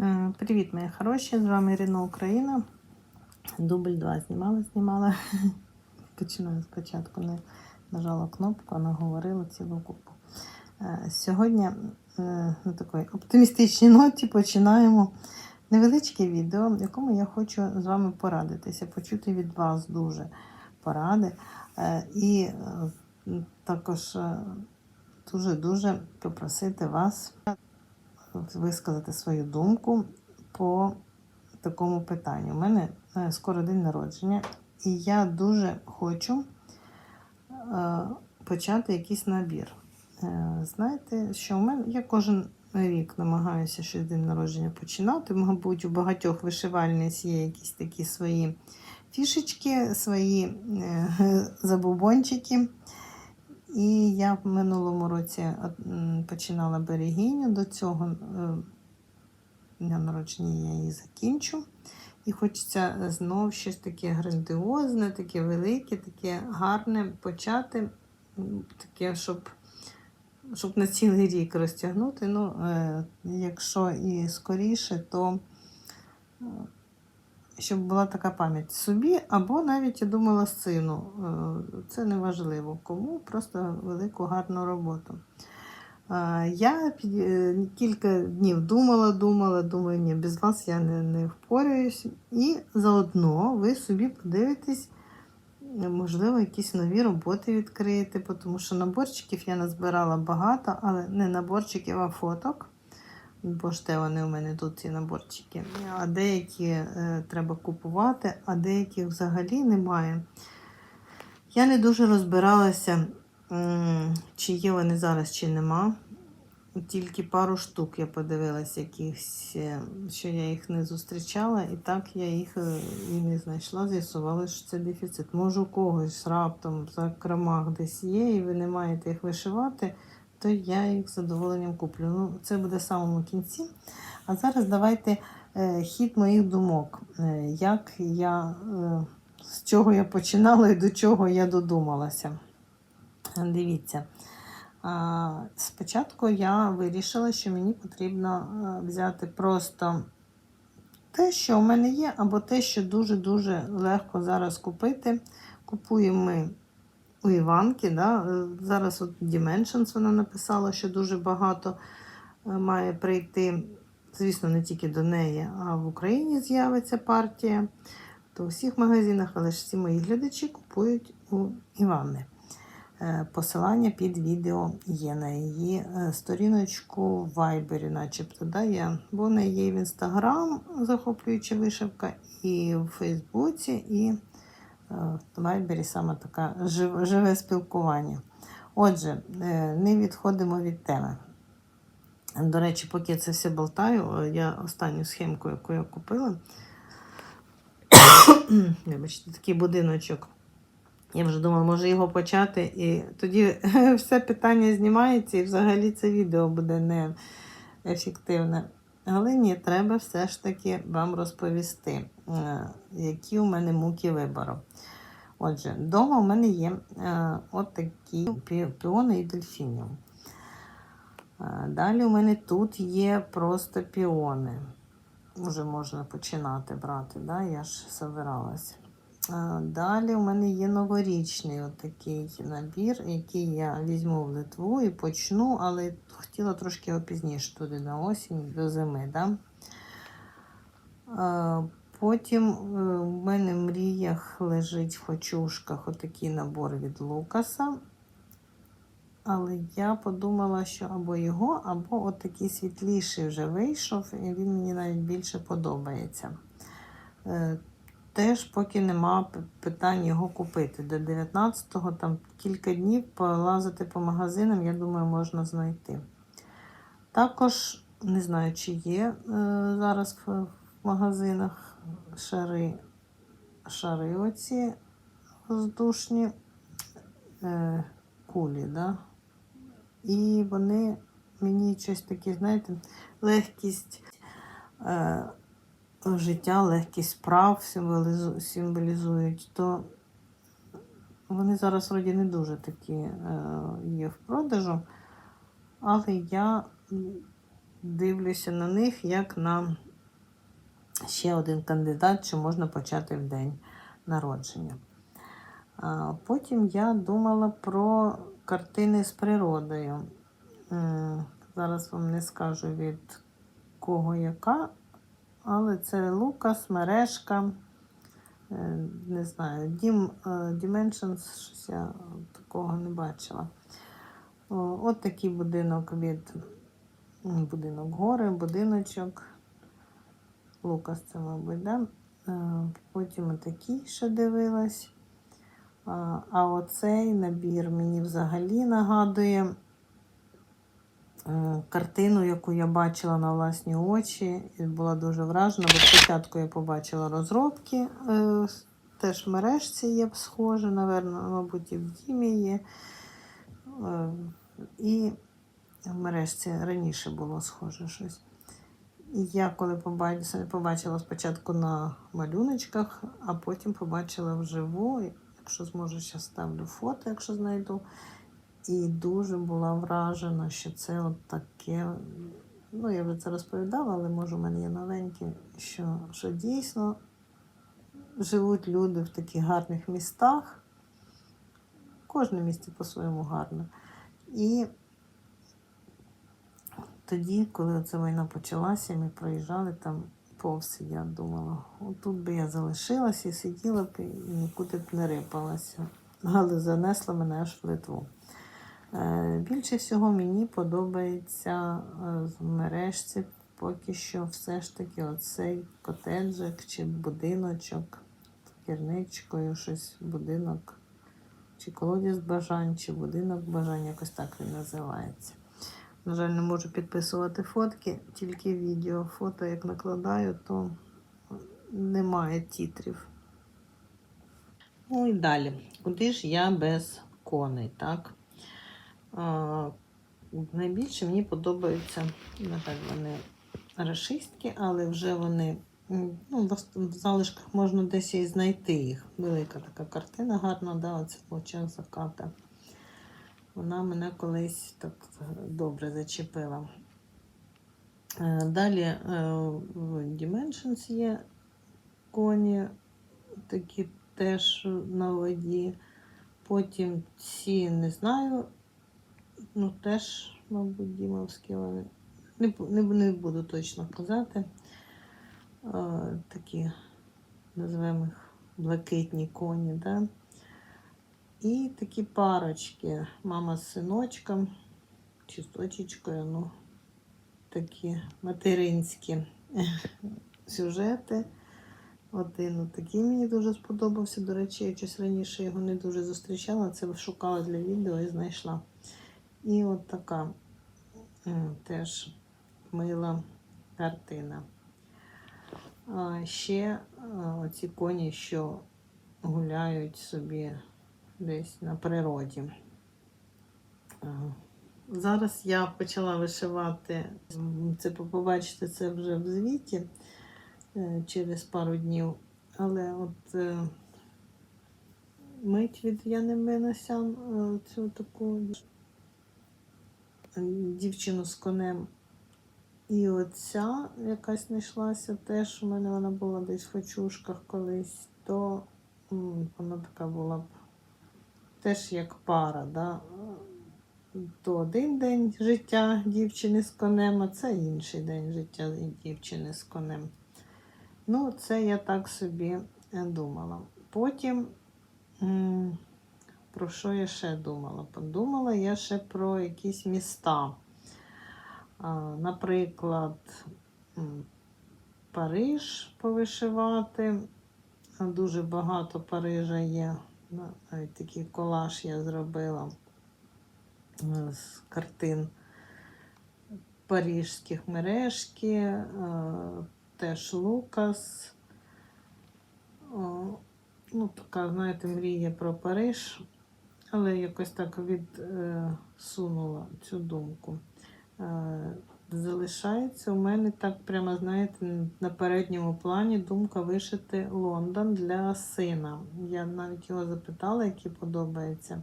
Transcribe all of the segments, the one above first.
Е, Привіт, мої хороші! З вами Ірина Україна. Дубль 2 знімала, знімала. Починаю спочатку. Не нажала кнопку, а наговорила цілу купу. Е, Сьогодні е, на такій оптимістичній ноті починаємо невеличке відео, в якому я хочу з вами порадитися, почути від вас дуже поради. І також дуже-дуже попросити вас висказати свою думку по такому питанню. У мене е, скоро день народження, і я дуже хочу е, почати якийсь набір. Е, Знаєте, що у мене я кожен рік намагаюся щось день народження починати. Мабуть, у багатьох вишивальниць є якісь такі свої фішечки, свої забубончики. І я в минулому році починала берегиню. До цього е, дня народження я її закінчу. І хочеться знов щось таке грандіозне, таке велике, таке гарне почати. Таке, щоб, щоб на цілий рік розтягнути. Ну, е, якщо і скоріше, то е, щоб була така пам'ять собі, або навіть я думала сину. Е, Це не важливо кому, просто велику гарну роботу. Е, Я е, кілька днів думала, думала, думаю, ні, без вас я не, не впораюсь. І заодно ви собі подивитесь, можливо, якісь нові роботи відкриєте, тому що наборчиків я назбирала багато, але не наборчиків, а фоток. Бо ж те вони у мене тут ці наборчики. А деякі е, треба купувати, а деяких взагалі немає. Я не дуже розбиралася, чи є вони зараз, чи нема. Тільки пару штук я подивилася, якихось, е, що я їх не зустрічала, і так я їх е, і не знайшла. З'ясувала, що це дефіцит. Може, у когось раптом в закромах десь є, і ви не маєте їх вишивати, то я їх з задоволенням куплю. Ну, це буде в самому кінці. А зараз давайте е, хід моїх думок. Е, як я, е, з чого я починала і до чого я додумалася. Дивіться. Спочатку я вирішила, що мені потрібно взяти просто те, що у мене є, або те, що дуже-дуже легко зараз купити. Купуємо ми у Іванки. Да? е, Зараз от Dimensions вона написала, що дуже багато е, має прийти. Звісно, не тільки до неї, а в Україні з'явиться партія. То у всіх магазинах, але ж всі мої глядачі купують у Івани. Е, Посилання під відео є на її сторіночку в Viber, начебто. Да, є. Бо в неї є в Instagram захоплююча вишивка, і в Фейсбуці, і в Viber саме таке живе спілкування. Отже, е, не відходимо від теми. До речі, поки я це все болтаю, е, я останню схемку, яку я купила. Вибачте, такий будиночок. Я вже думала, може його почати, і тоді все питання знімається, і взагалі це відео буде не ефективне. Але ні, треба все ж таки вам розповісти, е, які у мене муки вибору. Отже, вдома у мене є отакі от такі піони і дельфініум. Е, Далі у мене тут є просто піони. Вже можна починати брати, да? я ж собиралась. Е, Далі у мене є новорічний отакий набір, який я візьму в Литву і почну, але хотіла трошки його пізніше туди на осінь, до зими. Да? Е, Потім е, у мене в мріях лежить в хочушках отакий набор від Лукаса. Але я подумала, що або його, або отакий світліший вже вийшов, і він мені навіть більше подобається. Е, Теж поки нема питань його купити. До 19-го там кілька днів полазити по магазинам, я думаю, можна знайти. Також не знаю, чи є е, зараз в, магазинах шари, шари оці воздушні е, кулі, да? І вони мені щось таке, знаєте, легкість. Життя, легкість справ символізують, то вони зараз вроді не дуже такі е, є в продажу, але я дивлюся на них як на ще один кандидат, що можна почати в день народження. Потім я думала про картини з природою. Зараз вам не скажу від кого яка, але це Лукас, мережка. е, Не знаю, Dim, е, Dimensions, щось я такого не бачила. От такий будинок від будинок гори, будиночок. Лукас це, мабуть, да? Е, Потім отакий ще дивилась. А, оцей набір мені взагалі нагадує картину, яку я бачила на власні очі, і була дуже вражена. Бо спочатку я побачила розробки, е, теж в мережці є схоже, наверно, мабуть, і в Дімі є. Е, І в мережці раніше було схоже щось. І я коли побачила, побачила спочатку на малюночках, а потім побачила вживу. Якщо зможу, ще ставлю фото, якщо знайду. І дуже була вражена, що це от таке. Ну, я вже це розповідала, але може в мене є новеньке, що, що дійсно живуть люди в таких гарних містах. Кожне місце по-своєму гарне. І тоді, коли ця війна почалася, ми проїжджали там повз, я думала, тут би я залишилася і сиділа б і нікуди б не рипалася. Але занесла мене аж в Литву. Е, Більше всього мені подобається е, в мережці поки що все ж таки оцей котеджик чи будиночок з керничкою, щось будинок, чи колодязь бажань, чи будинок бажань, якось так він називається. На жаль, не можу підписувати фотки, тільки відео. Фото, як накладаю, то немає тітрів. Ну і далі. Куди ж я без коней, так? Найбільше мені подобаються, на жаль, вони рашистські, але вже вони ну, в залишках можна десь і знайти їх. Велика така картина гарна, да, оце в заката. Вона мене колись так добре зачепила. Е, Далі е, в Dimensions є коні, такі теж на воді. Потім ці не знаю, ну теж, мабуть, дімовські вони. Не, не, не буду точно казати. Е, такі, називаємо їх блакитні коні, да? І такі парочки. Мама з синочком, чи з дочечкою, ну, такі материнські сюжети. Один такий мені дуже сподобався. До речі, я щось раніше його не дуже зустрічала. Це шукала для відео і знайшла. І от така теж мила картина. А ще оці коні, що гуляють собі десь на природі. Зараз я почала вишивати, це побачите це вже в звіті е, через пару днів. Але от е, мить від Яни Меносян е, цю таку дівчину з конем. І оця якась знайшлася теж. У мене вона була десь в хочушках колись, то вона така була б теж як пара. Да? То один день життя дівчини з конем, а це інший день життя дівчини з конем. Ну, це я так собі е, думала. Потім, про що я ще думала? Подумала я ще про якісь міста. Наприклад, Париж повишивати. Дуже багато Парижа є. Навіть такий колаж я зробила е, з картин парижських мережки, е, теж Лукас. Ну, така, знаєте, мрія про Париж, але якось так відсунула цю думку. Е, Залишається у мене так прямо, знаєте, на передньому плані думка вишити Лондон для сина. Я навіть його запитала, який подобається.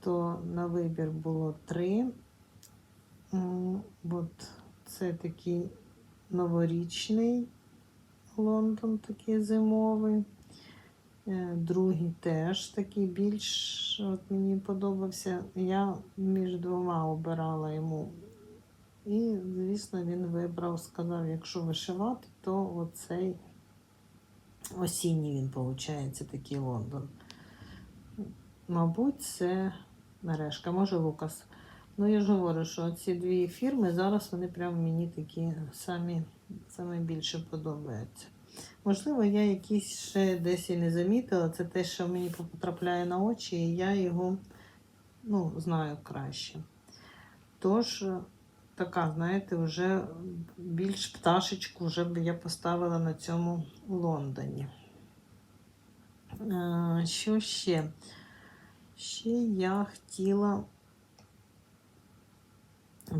То на вибір було три. От це такий новорічний Лондон такий зимовий. Е, Другий теж такий більш от мені подобався. Я між двома обирала йому. І, звісно, він вибрав, сказав, якщо вишивати, то оцей осінній він, виходить, такий Лондон. Мабуть, це мережка, може Лукас. Ну, я ж говорю, що ці дві фірми зараз вони прям мені такі самі, самі більше подобаються. Можливо, я якісь ще десь і не замітила. Це те, що мені потрапляє на очі, і я його ну, знаю краще. Тож, така, знаєте, вже більш пташечку вже б я поставила на цьому Лондоні. Е, Що ще? Ще я хотіла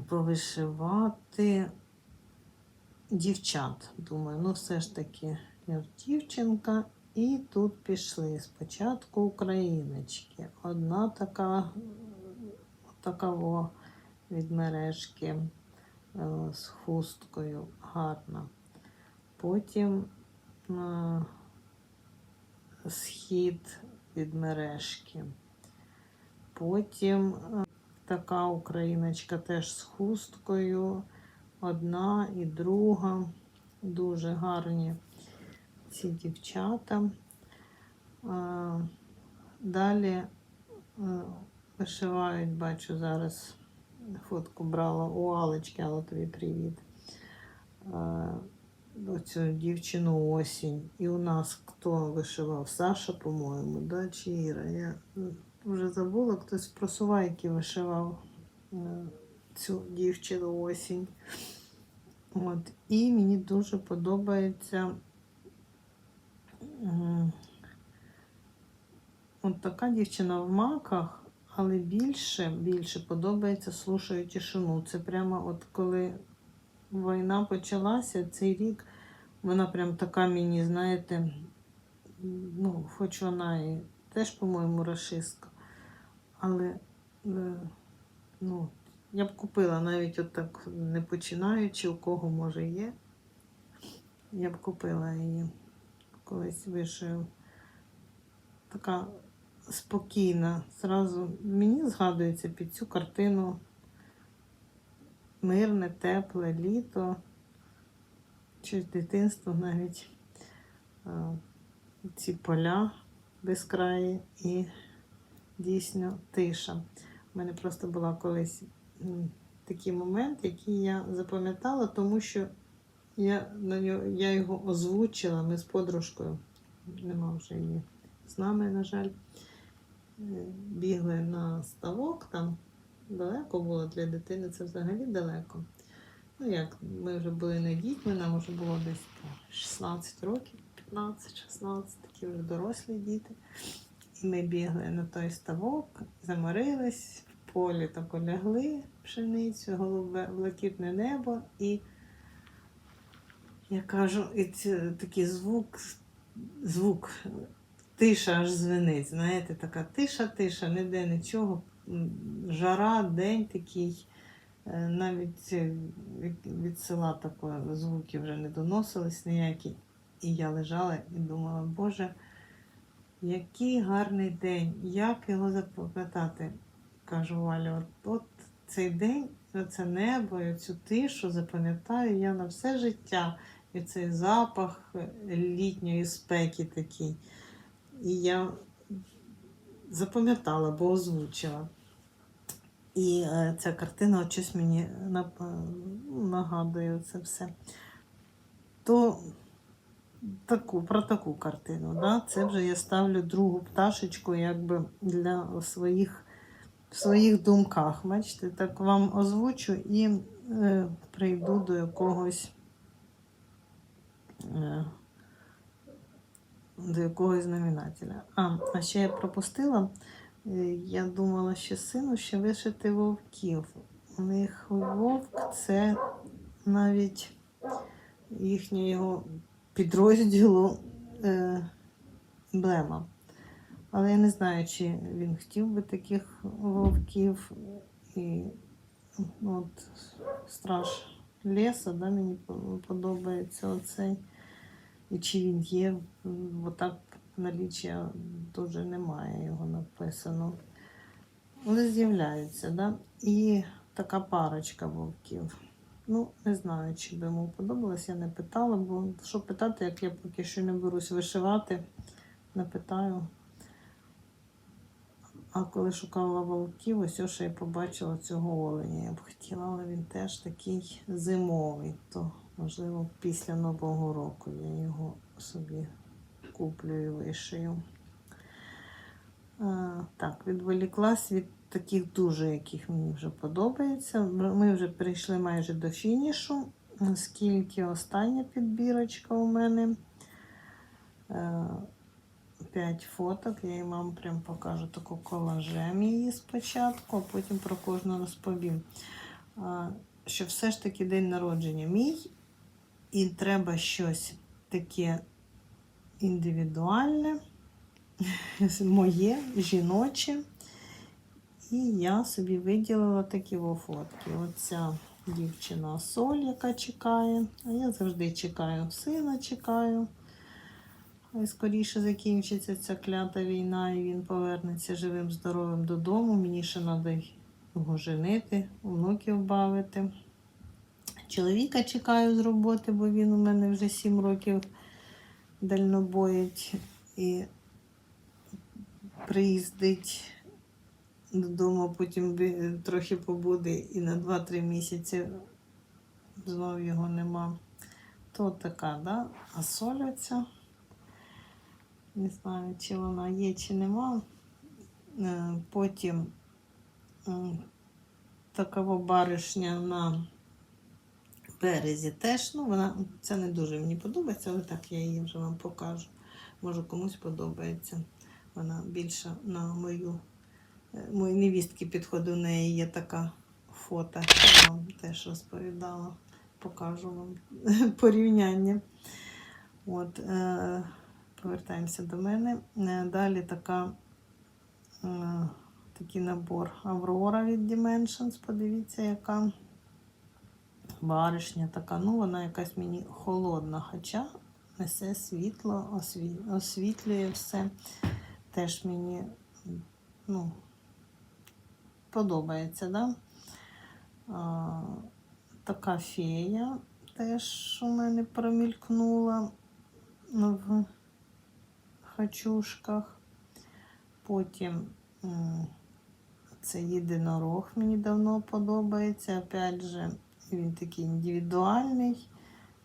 повишивати дівчат. Думаю, ну все ж таки я дівчинка. І тут пішли спочатку україночки. Одна така, во від мережки е, з хусткою гарна. Потім е, схід від мережки. Потім е, така україночка теж з хусткою. Одна і друга. Дуже гарні ці дівчата. Далі е, вишивають, бачу, зараз фотку брала у Алечки, але тобі привіт. Оцю дівчину осінь. І у нас хто вишивав? Саша, по-моєму, да? чи Іра? Я вже забула, хтось про сувайки вишивав е, цю дівчину осінь. От. І мені дуже подобається от така дівчина в маках, але більше, більше подобається слушаю тишину. Це прямо от коли війна почалася, цей рік вона прям така мені, знаєте, ну, хоч вона і теж, по-моєму, расистка, але е, ну, я б купила навіть отак, не починаючи, у кого може є. Я б купила її колись вишию. Така спокійна. Зразу мені згадується під цю картину мирне, тепле літо, чи дитинство навіть ці поля безкраї і дійсно тиша. У мене просто була колись такий момент, який я запам'ятала, тому що я, на нього, я його озвучила. Ми з подружкою, нема вже її з нами, на жаль, е, бігли на ставок там. Далеко було для дитини, це взагалі далеко. Ну як, ми вже були не дітьми, нам вже було десь 16 років, 15-16, такі вже дорослі діти. І ми бігли на той ставок, заморились, полі так лягли пшеницю, голубе, блакитне небо. І я кажу, і це, такий звук, звук, тиша аж звенить. Знаєте, така тиша, тиша, ніде нічого. Жара, день такий. Е, Навіть е, від села такої звуки вже не доносились ніякі. І я лежала і думала, Боже, який гарний день, як його запам'ятати? Кажу Валя, от, от цей день, це небо, і цю тишу запам'ятаю я на все життя. І цей запах е, літньої спеки такий. І я запам'ятала, бо озвучила. І е, ця картина щось мені е, нагадує це все. То таку, про таку картину. Да? Це вже я ставлю другу пташечку якби для своїх, в своїх думках. Бачите, так вам озвучу і е, прийду до якогось. Е, до якогось знаменателя. А, а ще я пропустила. Е, Я думала, що сину ще вишити вовків. У них вовк це навіть їхнього підрозділу е. Але я не знаю, чи він хотів би таких вовків. І ну, от страж леса, да, мені подобається оцей і чи він є, бо так наліччя дуже немає його написано. Але з'являються, да? І така парочка вовків. Ну, не знаю, чи би йому подобалось, я не питала, бо що питати, як я поки що не берусь вишивати, не питаю. А коли шукала вовків, ось ось я побачила цього оленя. Я б хотіла, але він теж такий зимовий. То, можливо, після Нового року я його собі куплю і вишию. А, так, відволіклась від таких дуже, яких мені вже подобається. Ми вже прийшли майже до фінішу, оскільки остання підбірочка у мене. Е, П'ять фоток. Я їм вам прям покажу таку колажем її спочатку, а потім про кожну розповім. Що все ж таки день народження мій, і треба щось таке індивідуальне, моє, жіноче. І я собі виділила такі фотки. Оця дівчина Соль, яка чекає. А я завжди чекаю сина, чекаю. Хай скоріше закінчиться ця клята війна, і він повернеться живим, здоровим додому. Мені ще треба його женити, внуків бавити. Чоловіка чекаю з роботи, бо він у мене вже 7 років дальнобоїть і приїздить додому, потім трохи побуде і на 2-3 місяці знов його нема. То така, да? А соляця. Не знаю, чи вона є, чи нема. Е, Потім м, такова баришня на березі теж. Ну, вона це не дуже мені подобається, але так я її вже вам покажу. Може комусь подобається. Вона більше на мою е, мої невістки підходить. У неї є така фото. Я вам теж розповідала. Покажу вам порівняння. От, е, повертаємося до мене. Е, Далі така, е, такий набор Аврора від Dimensions. Подивіться, яка баришня така. Ну, вона якась мені холодна, хоча несе світло, осві... освітлює все. Теж мені ну, подобається, да? Така фея теж у мене промількнула в хачушках. Потім це єдинорог мені давно подобається. Опять же, він такий індивідуальний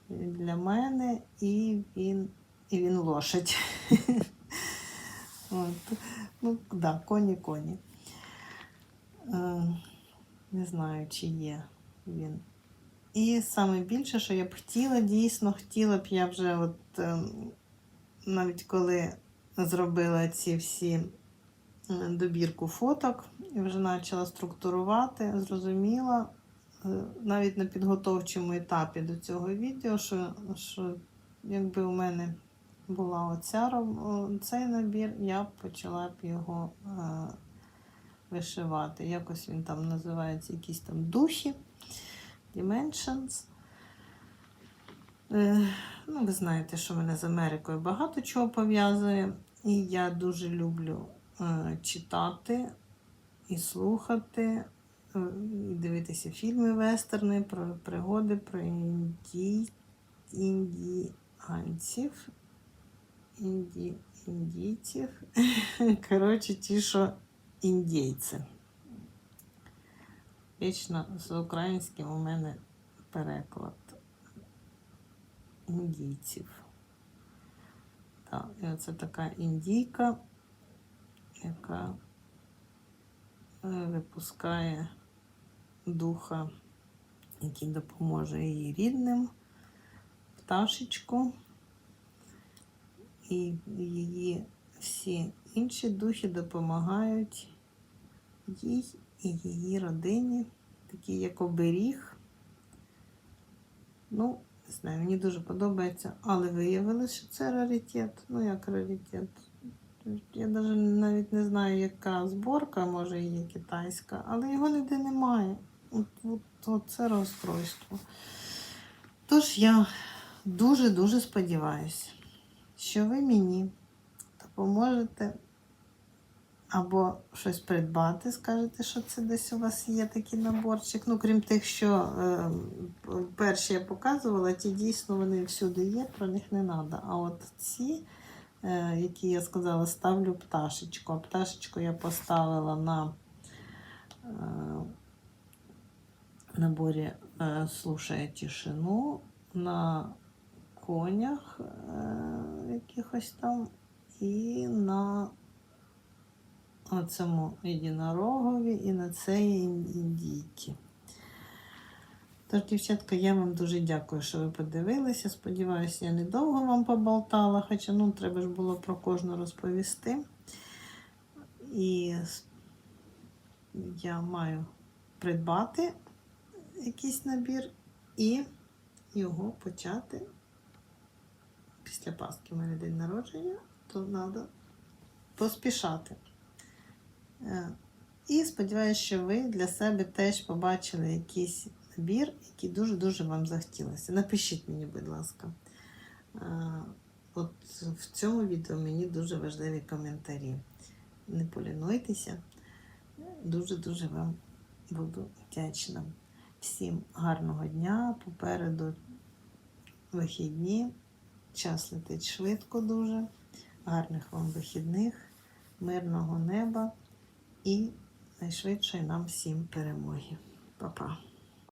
для мене, і він, і він лошадь. От. Ну, да, коні, коні. Е, не знаю, чи є він. І саме більше, що я б хотіла, дійсно хотіла б я вже, от, е, навіть коли зробила ці всі добірку фоток і вже почала структурувати, зрозуміла е, навіть на підготовчому етапі до цього відео, що, що якби у мене була оця, цей набір, я почала б його е, вишивати. Якось він там називається якісь там духи, Dimensions. Е, ну, ви знаєте, що мене з Америкою багато чого пов'язує. І я дуже люблю е, читати і слухати, е, і дивитися фільми вестерни про пригоди, про інді... індіанців. Інді... Індійців. Коротше, ті, що індійці. Вічно з українським у мене переклад індійців. Так, оце така індійка, яка е, випускає духа, який допоможе її рідним, пташечку. І її всі інші духи допомагають їй і її родині, такий як оберіг. Ну, не знаю, мені дуже подобається, але виявилося, що це раритет. Ну, як раритет. Я навіть не знаю, яка зборка, може є китайська, але його ніде немає. От, от, от це розстройство. Тож я дуже-дуже сподіваюся, що ви мені допоможете або щось придбати, скажете, що це десь у вас є такий наборчик. Ну, крім тих, що е, перші я показувала, ті дійсно вони всюди є, про них не треба. А от ці, е, які я сказала, ставлю пташечку. А пташечку я поставила на е, наборі е, слушає тишину, на конях е, якихось там і на оцьому єдинорогові і на цей індійки. Тож, дівчатка, я вам дуже дякую, що ви подивилися. Сподіваюся, я недовго вам поболтала, хоча ну, треба ж було про кожну розповісти. І я маю придбати якийсь набір і його почати після Пасхи. У мене день народження, то треба поспішати. Е, І сподіваюся, що ви для себе теж побачили якийсь набір, який дуже-дуже вам захотілося. Напишіть мені, будь ласка. Е, От в цьому відео мені дуже важливі коментарі. Не полінуйтеся. Дуже-дуже вам буду вдячна. Всім гарного дня. Попереду вихідні. Час летить швидко дуже. Гарних вам вихідних, мирного неба і найшвидшої нам всім перемоги. Па-па.